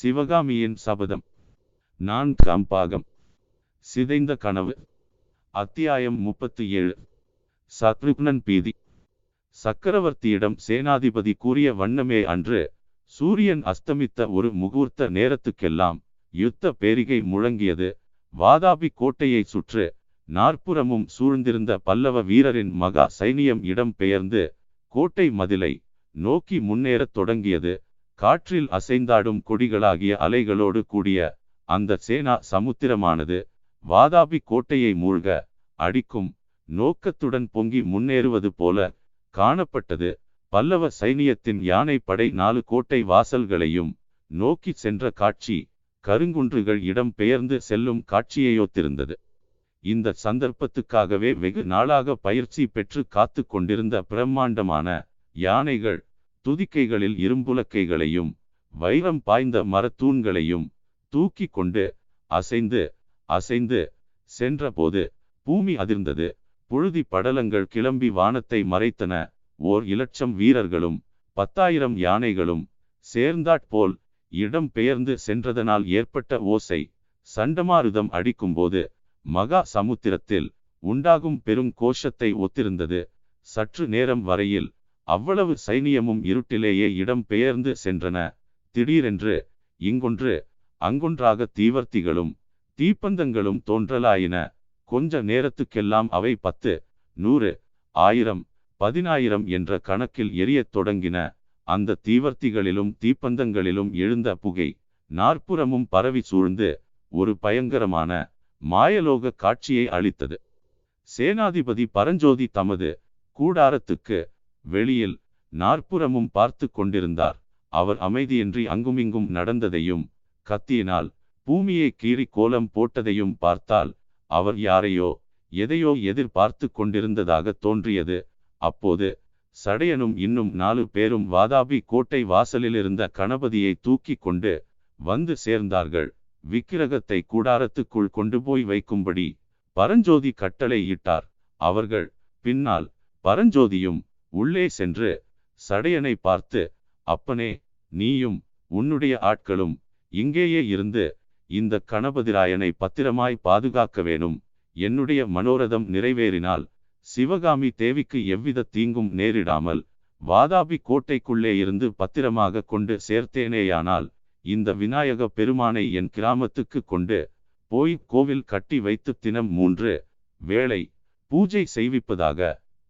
சிவகாமியின் சபதம். நான் கம்பாகம். சிதைந்த கனவு. அத்தியாயம் முப்பத்தி ஏழு சத்ருக்னன் பீதி. சக்கரவர்த்தியிடம் சேனாதிபதி கூறிய வண்ணமே அன்று சூரியன் அஸ்தமித்த ஒரு முகூர்த்த நேரத்துக்கெல்லாம் யுத்த பேரிகை முழங்கியது. வாதாபி கோட்டையை சுற்று நாற்புறமும் சூழ்ந்திருந்த பல்லவ வீரரின் மகா சைனியம் இடம் பெயர்ந்து கோட்டை மதிலை நோக்கி முன்னேறத் தொடங்கியது. காற்றில் அசைந்தாடும் கொடிகளாகிய அலைகளோடு கூடிய அந்த சேனா சமுத்திரமானது வாதாபி கோட்டையை மூழ்க அடிக்கும் நோக்கத்துடன் பொங்கி முன்னேறுவது போல காணப்பட்டது. பல்லவ சைனியத்தின் யானை படை நாலு கோட்டை வாசல்களையும் நோக்கி சென்ற காட்சி கருங்குன்றுகள் இடம் பெயர்ந்து செல்லும் காட்சியையொத்திருந்தது. இந்த சந்தர்ப்பத்துக்காகவே வெகு நாளாக பயிற்சி பெற்று காத்து கொண்டிருந்த பிரம்மாண்டமான யானைகள் துதிக்கைகளில் இரும்புலக்கைகளையும் வைரம் பாய்ந்த மரத்தூண்களையும் தூக்கி கொண்டு அசைந்து அசைந்து சென்றபோது பூமி அதிர்ந்தது. புழுதி படலங்கள் கிளம்பி வானத்தை மறைத்தன. ஓர் இலட்சம் வீரர்களும் பத்தாயிரம் யானைகளும் சேர்ந்தாற்போல் இடம் பெயர்ந்து சென்றதனால் ஏற்பட்ட ஓசை சண்டமாருதம் அடிக்கும்போது மகா சமுத்திரத்தில் உண்டாகும் பெரும் கோஷத்தை ஒத்திருந்தது. சற்று நேரம் வரையில் அவ்வளவு சைனியமும் இருட்டிலேயே இடம் பெயர்ந்து சென்றன. திடீரென்று இங்கொன்று அங்கொன்றாக தீவர்த்திகளும் தீப்பந்தங்களும் தோன்றலாயின. கொஞ்ச நேரத்துக்கெல்லாம் அவை பத்து நூறு ஆயிரம் பதினாயிரம் என்ற கணக்கில் எரியத் தொடங்கின. அந்த தீவர்த்திகளிலும் தீப்பந்தங்களிலும் எழுந்த புகை நாற்புறமும் பரவி சூழ்ந்து ஒரு பயங்கரமான மாயலோக காட்சியை அளித்தது. சேனாதிபதி பரஞ்சோதி தமது கூடாரத்துக்கு வெளியில் நாற்புறமும் பார்த்து கொண்டிருந்தார். அவர் அமைதியின்றி அங்குமிங்கும் நடந்ததையும் கத்தியினால் பூமியை கீறி கோலம் போட்டதையும் பார்த்தால் அவர் யாரையோ எதையோ எதிர்பார்த்து கொண்டிருந்ததாக தோன்றியது. அப்போது சடையனும் இன்னும் நாலு பேரும் வாதாபி கோட்டை வாசலிலிருந்த கணபதியை தூக்கி கொண்டு வந்து சேர்ந்தார்கள். விக்கிரகத்தை கூடாரத்துக்குள் கொண்டு போய் வைக்கும்படி பரஞ்சோதி கட்டளை இட்டார். அவர்கள் பின்னால் பரஞ்சோதியும் உள்ளே சென்று சடையனை பார்த்து அப்பனே நீயும் உன்னுடைய ஆட்களும் இங்கேயே இருந்து இந்த கணபதிராயனை பத்திரமாய் பாதுகாக்க வேணும். என்னுடைய மனோரதம் நிறைவேறினால் சிவகாமி தேவிக்கு எவ்வித தீங்கும் நேரிடாமல் வாதாபி கோட்டைக்குள்ளே இருந்து பத்திரமாக கொண்டு சேர்த்தேனேயானால் இந்த விநாயக பெருமானை என் கிராமத்துக்கு கொண்டு போய் கோவில் கட்டி வைத்து தினம் மூன்று வேளை பூஜை செய்விப்பதாக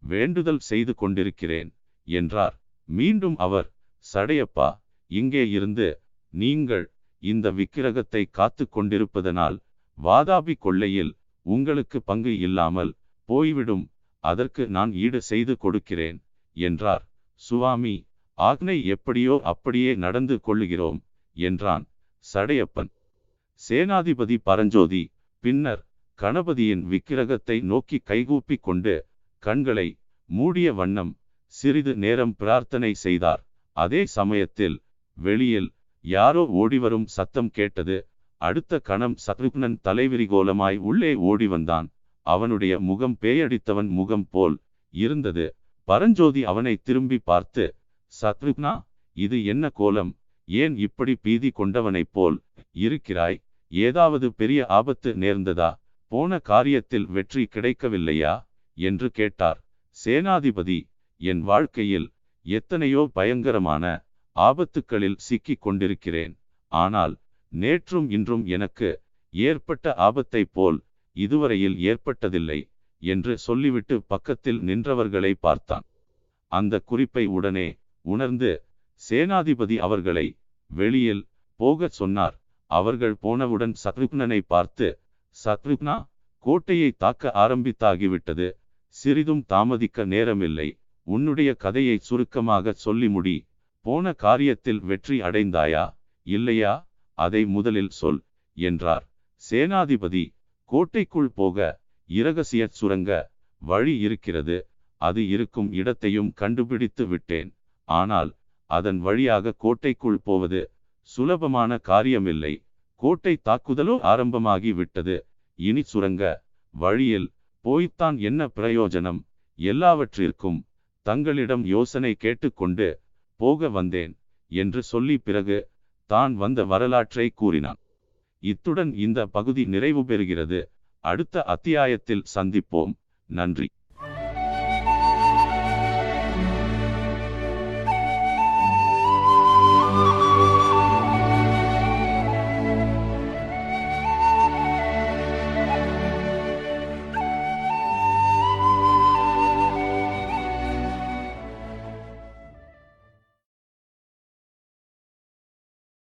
வேண்டுதல் செய்து கொண்டிருக்கிறேன் என்றார். மீண்டும் அவர் சடையப்பா இங்கே இருந்து நீங்கள் இந்த விக்கிரகத்தை காத்து கொண்டிருப்பதனால் வாதாபி கொள்ளையில் உங்களுக்கு பங்கு இல்லாமல் போய்விடும் அதற்கு நான் ஈடு செய்து கொடுக்கிறேன் என்றார். சுவாமி ஆக்னை எப்படியோ அப்படியே நடந்து கொள்ளுகிறோம் என்றான் சடையப்பன். சேனாதிபதி பரஞ்சோதி பின்னர் கணபதியின் விக்கிரகத்தை நோக்கி கைகூப்பி கொண்டு கண்களை மூடிய வண்ணம் சிறிது நேரம் பிரார்த்தனை செய்தார். அதே சமயத்தில் வெளியில் யாரோ ஓடிவரும் சத்தம் கேட்டது. அடுத்த கணம் சத்ருக்னன் தலைவிரிகோலமாய் உள்ளே ஓடி வந்தான் அவனுடைய முகம் பேயடித்தவன் முகம் போல் இருந்தது. பரஞ்சோதி அவனை திரும்பி பார்த்து சத்ருக்னா இது என்ன கோலம்? ஏன் இப்படி பீதி கொண்டவனைப் போல் இருக்கிறாய்? ஏதாவது பெரிய ஆபத்து நேர்ந்ததா? போன காரியத்தில் வெற்றி கிடைக்கவில்லையா? என்று கேட்டார். சேனாதிபதி என் வாழ்க்கையில் எத்தனையோ பயங்கரமான ஆபத்துக்களில் சிக்கிக் கொண்டிருக்கிறேன். ஆனால் நேற்றும் இன்றும் எனக்கு ஏற்பட்ட ஆபத்தை போல் இதுவரையில் ஏற்பட்டதில்லை என்று சொல்லிவிட்டு பக்கத்தில் நின்றவர்களை பார்த்தான். அந்த குறிப்பை உடனே உணர்ந்து சேனாதிபதி அவர்களை வெளியில் போகச் சொன்னார். அவர்கள் போனவுடன் சத்ருக்னனை பார்த்து சத்ருக்னா கோட்டையை தாக்க ஆரம்பித்தாகிவிட்டது. சிறிதும் தாமதிக்க நேரமில்லை. உன்னுடைய கதையை சுருக்கமாக சொல்லி முடி. போன காரியத்தில் வெற்றி அடைந்தாயா? இல்லையா? அதை முதலில் சொல் என்றார். சேனாதிபதி கோட்டைக்குள் போக இரகசிய சுரங்க வழி இருக்கிறது. அது இருக்கும் இடத்தையும் கண்டுபிடித்து விட்டேன். ஆனால் அதன் வழியாக கோட்டைக்குள் போவது சுலபமான காரியமில்லை. கோட்டை தாக்குதலோ ஆரம்பமாகி விட்டது. இனி சுரங்க வழியில் போய்த்தான் என்ன பிரயோஜனம்? எல்லாவற்றிற்கும் தங்களிடம் யோசனை கேட்டுக்கொண்டு போக வந்தேன் என்று சொல்லி பிறகு தான் வந்த வரலாற்றை கூறினான். இத்துடன் இந்த பகுதி நிறைவு பெறுகிறது அடுத்த அத்தியாயத்தில் சந்திப்போம். நன்றி.